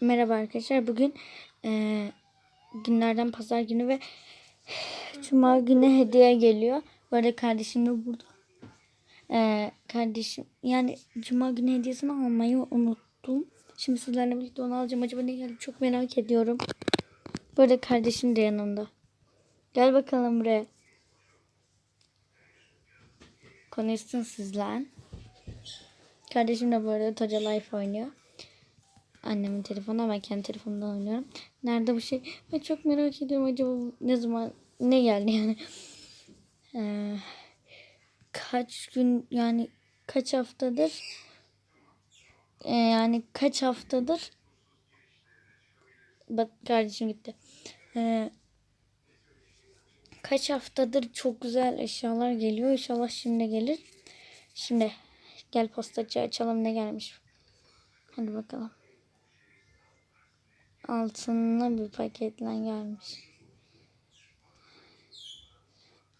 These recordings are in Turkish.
Merhaba arkadaşlar. Bugün eee, günlerden pazar günü ve cuma günü hediye geliyor. Bu arada kardeşim de burada. Eee, kardeşim yani cuma günü hediyesini almayı unuttum. Şimdi sizlerle birlikte onu alacağım. Acaba ne geldi çok merak ediyorum. Bu arada kardeşim de yanımda. Gel bakalım buraya. Konuşsun sizler. Kardeşim de bu arada Toca Life oynuyor annemin telefonu ama kendi telefonumdan oynuyorum. Nerede bu şey? Ben çok merak ediyorum acaba ne zaman ne geldi yani. Ee, kaç gün yani kaç haftadır Ee, yani kaç haftadır bak kardeşim gitti. Ee, kaç haftadır çok güzel eşyalar geliyor. İnşallah şimdi gelir. Şimdi gel postacı açalım ne gelmiş. Hadi bakalım altınlı bir paketle gelmiş.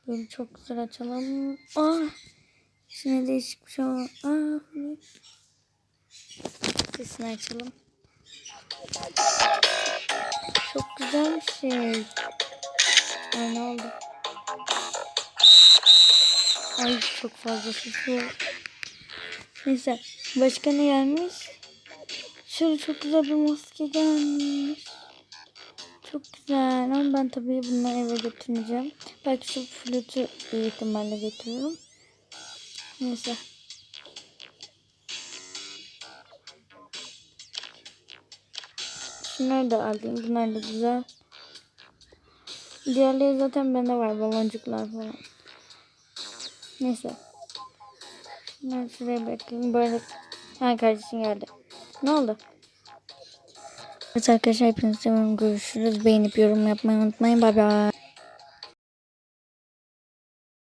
Böyle çok güzel açalım. Aa! İçine değişik bir şey var. Ne? Sesini açalım. Çok güzel bir şey. Ay ne oldu? Ay çok fazla ses var. Neyse. Başka ne gelmiş? Şöyle çok güzel bir maske gelmiş. Çok güzel. Ama ben tabii bunları eve götüreceğim. Belki şu flütü büyük ihtimalle götürürüm. Neyse. Şunları da alayım. Bunlar da güzel. Diğerleri zaten bende var. Baloncuklar falan. Neyse. Ben şuraya bırakayım. Böyle. Ha kardeşim geldi. Ne oldu? Evet arkadaşlar hepinize. Görüşürüz. Beğenip yorum yapmayı unutmayın. Bay bay.